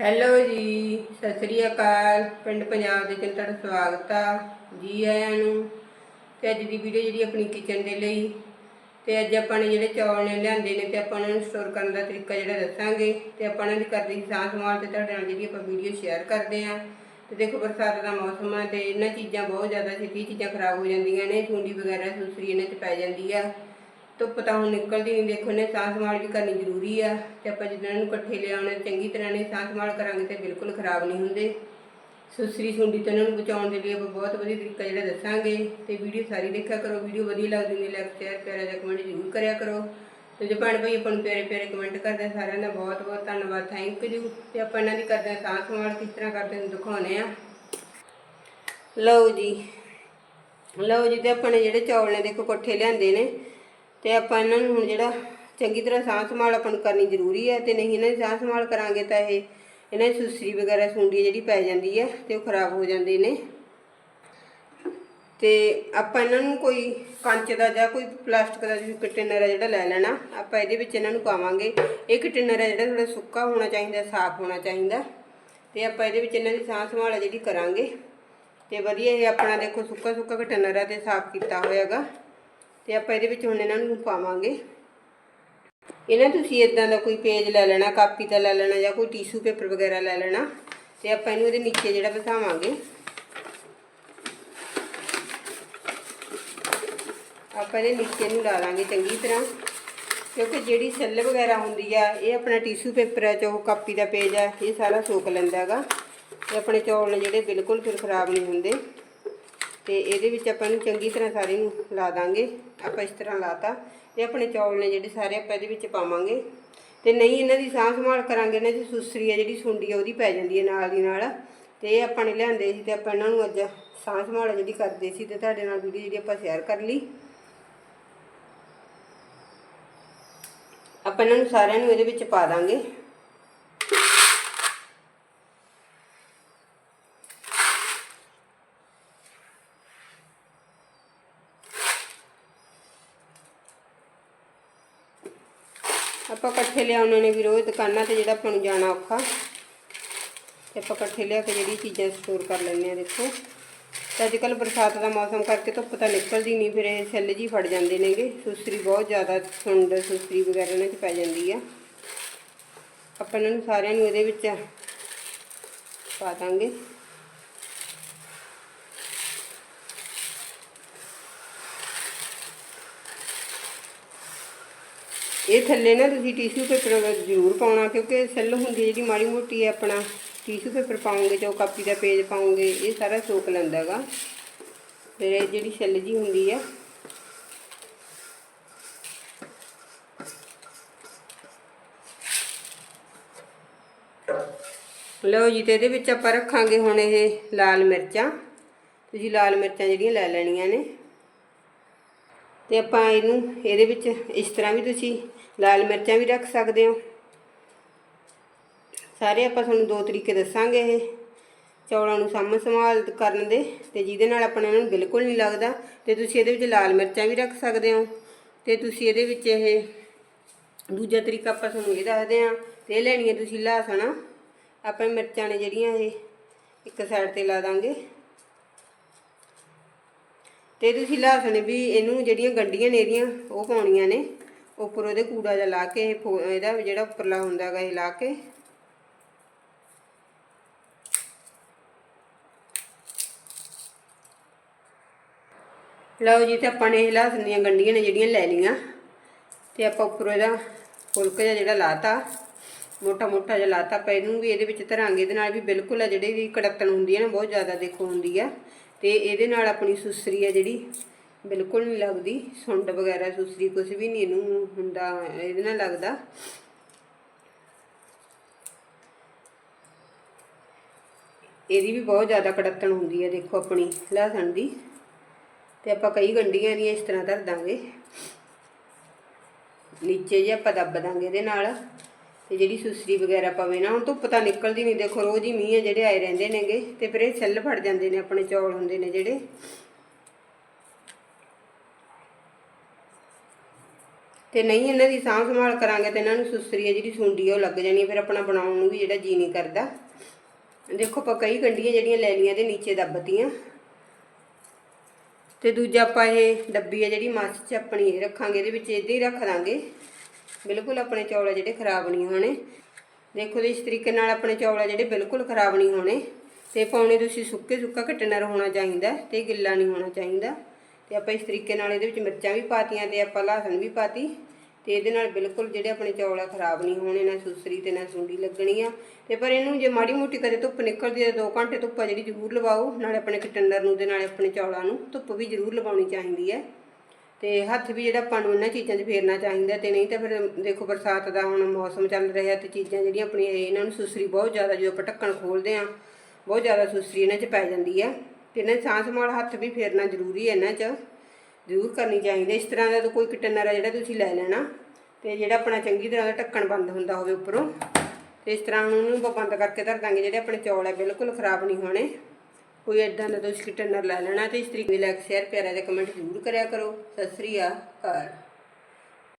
Hello ਜੀ, ਸਤਿ ਸ੍ਰੀ ਅਕਾਲ। ਪਿੰਡ ਪੰਜਾਬ ਦੇ ਵਿੱਚ ਤੁਹਾਡਾ ਸਵਾਗਤ ਆ ਜੀ ਆਇਆਂ ਨੂੰ। ਤੇ ਅੱਜ ਦੀ ਵੀਡੀਓ ਜਿਹੜੀ ਆਪਣੀ ਕਿਚਨ ਦੇ ਲਈ, ਤੇ ਅੱਜ ਆਪਾਂ ਨੇ ਜਿਹੜੇ ਚੌਲ ਨੇ ਲਿਆਂਦੇ ਨੇ, ਤੇ ਆਪਾਂ ਉਹਨਾਂ ਨੂੰ ਸਟੋਰ ਕਰਨ ਦਾ ਤਰੀਕਾ ਜਿਹੜਾ ਦੱਸਾਂਗੇ। ਤੇ ਆਪਾਂ ਉਹਨਾਂ ਦੀ ਕਰਦੇ ਸੀ ਸਾਂਭ ਸੰਭਾਲ ਤੇ ਤੁਹਾਡੇ ਨਾਲ ਜਿਹੜੀ ਆਪਾਂ ਵੀਡੀਓ ਸ਼ੇਅਰ ਕਰਦੇ ਆਂ। ਤੇ ਦੇਖੋ, ਬਰਸਾਤ ਦਾ ਮੌਸਮ ਆ ਤੇ ਇਹਨਾਂ ਚੀਜ਼ਾਂ ਬਹੁਤ ਜ਼ਿਆਦਾ ਛੇਤੀ ਚੀਜ਼ਾਂ ਖਰਾਬ ਹੋ ਜਾਂਦੀਆਂ ਨੇ ਸੁੰਡੀ ਵਗੈਰਾ ਦੂਸਰੀ ਇਹਨਾਂ 'ਚ ਪੈ ਜਾਂਦੀ ਆ। ਧੁੱਪ ਤਾਂ ਹੁਣ ਨਿਕਲਦੀ ਨਹੀਂ, ਦੇਖੋ ਨੇ ਸਾਂਭ ਸੰਭਾਲ ਵੀ ਕਰਨੀ ਜ਼ਰੂਰੀ ਆ ਤੇ ਆਪਾਂ ਜਿੱਦਾਂ ਨੂੰ ਇਕੱਠੇ ਲਿਆਉਣੇ ਚੰਗੀ ਤਰ੍ਹਾਂ ਨੇ ਸਾਂਭ ਸੰਭਾਲ ਕਰਾਂਗੇ ਤੇ ਬਿਲਕੁਲ ਖਰਾਬ ਨਹੀਂ ਹੁੰਦੇ। ਸੁਸਰੀ ਸੁੰਡੀ ਤੋਂ ਇਹਨਾਂ ਨੂੰ ਬਚਾਉਣ ਦੇ ਲਈ ਆਪਾਂ ਬਹੁਤ ਵਧੀਆ ਤਰੀਕਾ ਜਿਹੜਾ ਦੱਸਾਂਗੇ ਤੇ ਵੀਡੀਓ ਸਾਰੀ ਦੇਖਿਆ ਕਰੋ, ਵੀਡੀਓ ਵਧੀਆ ਲੱਗਦੀ ਨੇ ਲਾਈਕ ਸ਼ੇਅਰ ਪਿਆਰਾ ਜਿਹਾ ਕਮੈਂਟ ਜ਼ਰੂਰ ਕਰਿਆ ਕਰੋ। ਤੇ ਜੇ ਭੈਣ ਭਾਈ ਆਪਾਂ ਨੂੰ ਪਿਆਰੇ ਪਿਆਰੇ ਕਮੈਂਟ ਕਰਦੇ ਸਾਰਿਆਂ ਦਾ ਬਹੁਤ ਬਹੁਤ ਧੰਨਵਾਦ ਥੈਂਕ ਯੂ ਤੇ ਆਪਾਂ ਇਹਨਾਂ ਦੀ ਕਰਦੇ ਹਾਂ ਸਾਂਭ ਸੰਭਾਲ, ਕਿਸ ਤਰ੍ਹਾਂ ਕਰਦੇ ਨੇ ਦਿਖਾਉਣੇ ਆ। ਲਓ ਜੀ ਲਓ ਜੀ, ਤੇ ਆਪਾਂ ਨੇ ਜਿਹੜੇ ਚੌਲ ਨੇ ਦੇਖੋ ਇਕੱਠੇ ਲਿਆਂਦੇ ਨੇ। ਤੇ ਆਪਾਂ ਇਹਨਾਂ ਨੂੰ ਹੁਣ ਜਿਹੜਾ ਚੰਗੀ ਤਰ੍ਹਾਂ ਸਾਂਭ ਸੰਭਾਲ ਆਪਾਂ ਨੂੰ ਕਰਨੀ ਜ਼ਰੂਰੀ ਹੈ ਤੇ ਨਹੀਂ ਇਹਨਾਂ ਦੀ ਸਾਂਭ ਸੰਭਾਲ ਕਰਾਂਗੇ ਤਾਂ ਇਹ ਇਹਨਾਂ ਦੀ ਸੁਸਰੀ ਵਗੈਰਾ ਸੁੰਡੀ ਜਿਹੜੀ ਪੈ ਜਾਂਦੀ ਹੈ ਤੇ ਉਹ ਖਰਾਬ ਹੋ ਜਾਂਦੇ ਨੇ। ਤੇ ਆਪਾਂ ਇਹਨਾਂ ਨੂੰ ਕੋਈ ਕੰਚ ਦਾ ਜਾਂ ਕੋਈ ਪਲਾਸਟਿਕ ਦਾ ਜਿਹੜਾ ਕੰਟੇਨਰ ਹੈ ਜਿਹੜਾ ਲੈ ਲੈਣਾ, ਆਪਾਂ ਇਹਦੇ ਵਿੱਚ ਇਹਨਾਂ ਨੂੰ ਪਾਵਾਂਗੇ। ਇਹ ਕੰਟੇਨਰ ਹੈ ਜਿਹੜਾ ਥੋੜਾ ਸੁੱਕਾ ਹੋਣਾ ਚਾਹੀਦਾ, ਸਾਫ਼ ਹੋਣਾ ਚਾਹੀਦਾ। ਤੇ ਆਪਾਂ ਇਹਦੇ ਵਿੱਚ ਇਹਨਾਂ ਦੀ ਸਾਂਭ ਸੰਭਾਲ ਹੈ ਜਿਹੜੀ ਕਰਾਂਗੇ। ਤੇ ਵਧੀਆ ਇਹ ਆਪਣਾ ਦੇਖੋ ਸੁੱਕਾ ਸੁੱਕਾ ਕੰਟੇਨਰ ਹੈ ਤੇ ਸਾਫ਼ ਕੀਤਾ ਹੋਇਆਗਾ। ਤੇ ਆਪਾਂ ਇਹਦੇ ਵਿੱਚ ਹੁਣ ਇਹਨਾਂ ਨੂੰ ਪਾਵਾਂਗੇ। ਇਹਨਾਂ ਤੁਸੀਂ ਇਦਾਂ ਦਾ ਕੋਈ ਪੇਜ ਲੈ ਲੈਣਾ ਕਾਪੀ ਦਾ ਲੈ ਲੈਣਾ ਜਾਂ ਕੋਈ ਟਿਸ਼ੂ ਪੇਪਰ ਵਗੈਰਾ ਲੈ ਲੈਣਾ ਤੇ ਆਪਾਂ ਇਹਨੂੰ ਇਹਦੇ ਨੀਚੇ ਜਿਹੜਾ ਬਿਠਾਵਾਂਗੇ। ਆਪਾਂ ਇਹਦੇ ਨੀਚੇ ਨੂੰ ਲਾ ਲਾਂਗੇ ਚੰਗੀ ਤਰ੍ਹਾਂ। ਕਿਉਂਕਿ ਜਿਹੜੀ ਸੈੱਲ ਵਗੈਰਾ ਹੁੰਦੀ ਆ, ਇਹ ਆਪਣਾ ਟਿਸ਼ੂ ਪੇਪਰ ਹੈ ਜੋ ਕਾਪੀ ਦਾ ਪੇਜ ਹੈ ਇਹ ਸਾਰਾ ਸੋਕ ਲੈਂਦਾ ਹੈਗਾ। ਤੇ ਆਪਣੇ ਚੌਲ ਨੇ ਜਿਹੜੇ ਬਿਲਕੁਲ ਫਿਰ ਖਰਾਬ ਨਹੀਂ ਹੁੰਦੇ। ਤੇ ਇਹਦੇ ਵਿੱਚ ਆਪਾਂ ਇਹਨੂੰ ਚੰਗੀ ਤਰ੍ਹਾਂ ਸਾਰੇ ਨੂੰ ਲਾ ਦਾਂਗੇ। ਆਪਾਂ ਇਸ ਤਰ੍ਹਾਂ ਲਾਤਾ। ਤੇ ਆਪਣੇ ਚੌਲ ਨੇ ਜਿਹੜੇ ਸਾਰੇ ਆਪਾਂ ਇਹਦੇ ਵਿੱਚ ਪਾਵਾਂਗੇ। ਤੇ ਨਹੀਂ ਇਹਨਾਂ ਦੀ ਸਾਂਭ ਸੰਭਾਲ ਕਰਾਂਗੇ, ਇਹਨਾਂ ਦੀ ਸੁਸਰੀ ਆ, ਜਿਹੜੀ ਸੁੰਡੀ ਆ, ਉਹਦੀ ਪੈ ਜਾਂਦੀ ਹੈ ਨਾਲ ਦੀ ਨਾਲ। ਤੇ ਇਹ ਆਪਾਂ ਨੇ ਲਿਆਂਦੇ ਸੀ ਤੇ ਆਪਾਂ ਇਹਨਾਂ ਨੂੰ ਅੱਜ ਸਾਂਭ ਸੰਭਾਲ ਜਿਹੜੀ ਕਰਦੇ ਸੀ ਤੇ ਤੁਹਾਡੇ ਨਾਲ ਵੀਡੀਓ ਜਿਹੜੀ ਆਪਾਂ ਸ਼ੇਅਰ ਕਰ ਲਈ। ਆਪਾਂ ਇਹਨਾਂ ਨੂੰ ਸਾਰਿਆਂ ਨੂੰ ਇਹਦੇ ਵਿੱਚ ਪਾ ਦਾਂਗੇ। ਆਪਾਂ ਇਕੱਠੇ ਲਿਆਉਣੇ ਨੇ ਵੀ ਰੋਜ਼ ਦੁਕਾਨਾਂ ਤੇ ਜਿਹੜਾ ਆਪਾਂ ਨੂੰ ਜਾਣਾ ਔਖਾ। ਤੇ ਆਪਾਂ ਇਕੱਠੇ ਲਿਆ ਕੇ ਜਿਹੜੀ ਚੀਜ਼ਾਂ ਸਟੋਰ ਕਰ ਲੈਂਦੇ ਆ ਦੇਖੋ। ਤੇ ਅੱਜ ਕੱਲ ਬਰਸਾਤ ਦਾ ਮੌਸਮ ਕਰਕੇ ਧੁੱਪ ਤਾਂ ਨਿਕਲਦੀ ਨਹੀਂ, ਫਿਰ ਇਹ ਸੈੱਲ ਜੀ ਫੜ ਜਾਂਦੇ ਨੇਗੇ। ਸੁਸਰੀ ਬਹੁਤ ਜ਼ਿਆਦਾ ਸੁੰਡ ਸੁਸਰੀ ਵਗੈਰਾ ਇਹਨਾਂ 'ਚ ਪੈ ਜਾਂਦੀ ਆ। ਆਪਾਂ ਇਹਨਾਂ ਨੂੰ ਸਾਰਿਆਂ ਨੂੰ ਇਹਦੇ ਵਿੱਚ ਪਾ ਦਾਂਗੇ। ਇਹ ਥੱਲੇ ਨਾ ਤੁਸੀਂ ਟਿਸ਼ੂ ਪੇਪਰ ਜ਼ਰੂਰ ਪਾਉਣਾ, ਕਿਉਂਕਿ ਸੈੱਲ ਹੁੰਦੀ ਜਿਹੜੀ ਮਾੜੀ ਮੋਟੀ ਹੈ ਆਪਣਾ। ਟਿਸ਼ੂ ਪੇਪਰ ਪਾਉਂਗੇ ਜੋ ਕਾਪੀ ਦਾ ਪੇਜ ਪਾਉਂਗੇ, ਇਹ ਸਾਰਾ ਸੋਕ ਲੈਂਦਾ ਹੈਗਾ। ਫਿਰ ਇਹ ਜਿਹੜੀ ਸੈੱਲ ਜੀ ਹੁੰਦੀ ਆ ਲਓ ਜੀ, ਤੇ ਇਹਦੇ ਵਿੱਚ ਆਪਾਂ ਰੱਖਾਂਗੇ ਹੁਣ ਇਹ ਲਾਲ ਮਿਰਚਾਂ। ਤੁਸੀਂ ਲਾਲ ਮਿਰਚਾਂ ਜਿਹੜੀਆਂ ਲੈ ਲੈਣੀਆਂ ਨੇ। ਤੇ ਆਪਾਂ ਇਹਨੂੰ ਇਹਦੇ ਵਿੱਚ ਇਸ ਤਰ੍ਹਾਂ ਵੀ ਤੁਸੀਂ ਲਾਲ ਮਿਰਚਾਂ ਵੀ ਰੱਖ ਸਕਦੇ ਹੋ। ਸਾਰੇ ਆਪਾਂ ਤੁਹਾਨੂੰ ਦੋ ਤਰੀਕੇ ਦੱਸਾਂਗੇ ਇਹ। ਚੌਲਾਂ ਨੂੰ ਸਾਂਭ ਸੰਭਾਲ ਕਰਨ ਦੇ ਤੇ ਜਿਹਦੇ ਨਾਲ ਆਪਣਾ ਇਹਨਾਂ ਨੂੰ ਬਿਲਕੁਲ ਨਹੀਂ ਲੱਗਦਾ ਤੇ ਤੁਸੀਂ ਇਹਦੇ ਵਿੱਚ ਲਾਲ ਮਿਰਚਾਂ ਵੀ ਰੱਖ ਸਕਦੇ ਹੋ। ਤੇ ਤੁਸੀਂ ਇਹਦੇ ਵਿੱਚ ਇਹ ਦੂਜਾ ਤਰੀਕਾ ਆਪਾਂ ਤੁਹਾਨੂੰ ਇਹ ਦੱਸਦੇ ਆ ਤੇ ਇਹ ਲੈਣੀਆਂ ਤੁਸੀਂ ਲਸਣ। ਆਪਾਂ ਮਿਰਚਾਂ ਨੇ ਜਿਹੜੀਆਂ ਇਹ ਇੱਕ ਸਾਈਡ ਤੇ ਲਾ ਦਾਂਗੇ। ਤੇ ਤੁਸੀਂ ਲਸਣ ਵੀ ਇਹਨੂੰ ਜਿਹੜੀਆਂ ਗੰਡੀਆਂ ਨੇ ਇਹਦੀਆਂ, ਉਹ ਪਾਉਣੀਆਂ ਨੇ। ਉੱਪਰ ਉਹਦੇ ਕੂੜਾ ਜਿਹਾ ਲਾ ਕੇ ਇਹ ਫੋ- ਇਹਦਾ ਜਿਹੜਾ ਉੱਪਰਲਾ ਹੁੰਦਾ ਗਾ ਇਹ ਲਾ ਕੇ। ਲਓ ਜੀ, ਤੇ ਆਪਾਂ ਨੇ ਇਹ ਲਸਣ ਦੀਆਂ ਗੰਡੀਆਂ ਨੇ ਜਿਹੜੀਆਂ ਲੈ ਲਈਆਂ। ਤੇ ਆਪਾਂ ਉੱਪਰੋਂ ਇਹਦਾ ਫੁਲਕ ਜਿਹਾ ਜਿਹੜਾ ਲਾਤਾ, ਮੋਟਾ ਮੋਟਾ ਜਿਹਾ ਲਾਤਾ। ਆਪਾਂ ਇਹਨੂੰ ਵੀ ਇਹਦੇ ਵਿੱਚ ਧਰਾਂਗੇ, ਇਹਦੇ ਨਾਲ ਵੀ ਬਿਲਕੁਲ ਆ, ਜਿਹੜੀ ਵੀ ਕੜਤਣ ਹੁੰਦੀ ਹੈ ਨਾ, ਬਹੁਤ ਜ਼ਿਆਦਾ ਦੇਖੋ ਹੁੰਦੀ ਆ। ਤੇ ਇਹਦੇ ਨਾਲ ਆਪਣੀ ਸੁਸਰੀ ਆ ਜਿਹੜੀ, ਬਿਲਕੁਲ ਨਹੀਂ ਲੱਗਦੀ, ਸੁੰਡ ਵਗੈਰਾ ਸੁਸਰੀ ਕੁਝ ਵੀ ਨਹੀਂ ਇਹਨੂੰ ਹੁੰਦਾ, ਇਹਦੇ ਨਾਲ ਲੱਗਦਾ। ਇਹਦੀ ਵੀ ਬਹੁਤ ਜ਼ਿਆਦਾ ਕੜੱਤਣ ਹੁੰਦੀ ਹੈ ਦੇਖੋ ਆਪਣੀ ਲਸਣ ਦੀ। ਤੇ ਆਪਾਂ ਕਈ ਗੰਡੀਆਂ ਦੀਆਂ ਇਸ ਤਰ੍ਹਾਂ ਧਰ ਦਾਂਗੇ। ਨੀਚੇ ਜੇ ਆਪਾਂ ਦੱਬ ਦਾਂਗੇ ਇਹਦੇ ਨਾਲ। ਤੇ ਜਿਹੜੀ ਸੁਸਰੀ ਵਗੈਰਾ ਪਵੇ ਨਾ, ਹੁਣ ਧੁੱਪ ਤਾਂ ਨਿਕਲਦੀ ਨਹੀਂ, ਦੇਖੋ ਰੋਜ਼ ਹੀ ਮੀਂਹ ਆ ਜਿਹੜੇ ਆਏ ਰਹਿੰਦੇ ਨੇਗੇ, ਤੇ ਫਿਰ ਇਹ ਸੈੱਲ ਫੜ ਜਾਂਦੇ ਨੇ ਆਪਣੇ ਚੌਲ ਹੁੰਦੇ ਨੇ ਜਿਹੜੇ। ਤੇ ਨਹੀਂ ਇਹਨਾਂ ਦੀ ਸਾਂਭ ਸੰਭਾਲ ਕਰਾਂਗੇ ਤੇ ਇਹਨਾਂ ਨੂੰ ਸੁਸਰੀ ਹੈ ਜਿਹੜੀ ਸੁੰਡੀ ਉਹ ਲੱਗ ਜਾਣੀ ਫਿਰ ਆਪਣਾ ਬਣਾਉਣ ਨੂੰ ਵੀ ਜਿਹੜਾ ਜੀ ਨਹੀਂ ਕਰਦਾ। ਦੇਖੋ ਆਪਾਂ ਕਈ ਗੰਢੀਆਂ ਜਿਹੜੀਆਂ ਲੈ ਲਈਆਂ ਤੇ ਨੀਚੇ ਦੱਬਤੀਆਂ। ਤੇ ਦੂਜਾ ਆਪਾਂ ਇਹ ਡੱਬੀ ਹੈ ਜਿਹੜੀ ਮਾਸੀ ਚ ਆਪਣੀ, ਇਹ ਰੱਖਾਂਗੇ, ਇਹਦੇ ਵਿੱਚ ਇੱਦਾਂ ਹੀ ਰੱਖ ਦਾਂਗੇ। ਬਿਲਕੁਲ ਆਪਣੇ ਚੌਲ ਆ ਜਿਹੜੇ ਖਰਾਬ ਨਹੀਂ ਹੋਣੇ। ਦੇਖੋ ਜੀ, ਇਸ ਤਰੀਕੇ ਨਾਲ ਆਪਣੇ ਚੌਲ ਆ ਜਿਹੜੇ ਬਿਲਕੁਲ ਖਰਾਬ ਨਹੀਂ ਹੋਣੇ। ਤੇ ਪਾਉਣੇ ਤੁਸੀਂ ਸੁੱਕੇ ਸੁੱਕਾ ਕੱਟਣਾ ਹੋਣਾ ਚਾਹੀਦਾ ਤੇ ਗਿੱਲਾ ਨਹੀਂ ਹੋਣਾ ਚਾਹੀਦਾ। ਤੇ ਆਪਾਂ ਇਸ ਤਰੀਕੇ ਨਾਲ ਇਹਦੇ ਵਿੱਚ ਮਿਰਚਾਂ ਵੀ ਪਾਤੀਆਂ ਤੇ ਆਪਾਂ ਲਸਣ ਵੀ ਪਾਤੀ। ਤੇ ਇਹਦੇ ਨਾਲ ਬਿਲਕੁਲ ਜਿਹੜੇ ਆਪਣੇ ਚੌਲ ਆ ਖਰਾਬ ਨਹੀਂ ਹੋਣੇ, ਨਾ ਸੁਸਰੀ ਤੇ ਨਾ ਸੁੰਡੀ ਲੱਗਣੀ ਆ। ਤੇ ਪਰ ਇਹਨੂੰ ਜੇ ਮਾੜੀ ਮੋਟੀ ਕਦੇ ਧੁੱਪ ਨਿਕਲਦੀ ਹੈ 2 ਘੰਟੇ ਧੁੱਪ ਆ ਜਿਹੜੀ ਜ਼ਰੂਰ ਲਵਾਓ। ਨਾਲੇ ਆਪਣੇ ਕੰਟੇਨਰ ਨੂੰ ਤੇ ਨਾਲੇ ਆਪਣੇ ਚੌਲਾਂ ਨੂੰ ਧੁੱਪ ਵੀ ਜ਼ਰੂਰ ਲਵਾਉਣੀ ਚਾਹੀਦੀ ਹੈ। ਤੇ ਹੱਥ ਵੀ ਜਿਹੜਾ ਆਪਾਂ ਨੂੰ ਇਹਨਾਂ ਚੀਜ਼ਾਂ 'ਚ ਫੇਰਨਾ ਚਾਹੀਦਾ ਤੇ ਨਹੀਂ ਤਾਂ ਫਿਰ ਦੇਖੋ ਬਰਸਾਤ ਦਾ ਹੁਣ ਮੌਸਮ ਚੱਲ ਰਿਹਾ ਤੇ ਚੀਜ਼ਾਂ ਜਿਹੜੀਆਂ ਆਪਣੀਆਂ ਇਹਨਾਂ ਨੂੰ ਸੁਸਰੀ ਬਹੁਤ ਜ਼ਿਆਦਾ ਜਦੋਂ ਆਪਾਂ ਢੱਕਣ ਖੋਲਦੇ ਆ ਬਹੁਤ ਜ਼ਿਆਦਾ ਸੁਸਰੀ ਇਹਨਾਂ 'ਚ ਪੈ ਜਾਂਦੀ ਆ। ਤੇ ਇਹਨਾਂ 'ਚ ਸਾਂਭ ਸੰਭਾਲ ਹੱਥ ਵੀ ਫੇਰਨਾ ਜ਼ਰੂਰੀ ਹੈ ਇਹਨਾਂ 'ਚ, ਜ਼ਰੂਰ ਕਰਨੀ ਚਾਹੀਦੀ ਇਸ ਤਰ੍ਹਾਂ ਦਾ ਤਾਂ ਕੋਈ ਕੰਟੇਨਰ ਆ ਜਿਹੜਾ ਤੁਸੀਂ ਲੈ ਲੈਣਾ ਤੇ ਜਿਹੜਾ ਆਪਣਾ ਚੰਗੀ ਤਰ੍ਹਾਂ ਦਾ ਢੱਕਣ ਬੰਦ ਹੁੰਦਾ ਹੋਵੇ ਉੱਪਰੋਂ, ਤੇ ਇਸ ਤਰ੍ਹਾਂ ਉਹਨੂੰ ਆਪਾਂ ਬੰਦ ਕਰਕੇ ਧਰ ਦਾਂਗੇ ਜਿਹੜੇ ਆਪਣੇ ਚੌਲ ਹੈ ਬਿਲਕੁਲ ਖਰਾਬ ਨਹੀਂ ਹੋਣੇ। ਕੋਈ ਇਦਾਂ ਦਾ ਤੁਸੀਂ ਕੰਟੇਨਰ ਲੈ ਲੈਣਾ ਤੇ ਇਸ ਤਰੀਕੇ ਨਾਲ ਲਾਈਕ ਸ਼ੇਅਰ ਪਿਆਰਾ ਜਿਹਾ ਕਮੈਂਟ ਜ਼ਰੂਰ ਕਰਿਆ ਕਰੋ। ਸਤਿ ਸ੍ਰੀ ਅਕਾਲ।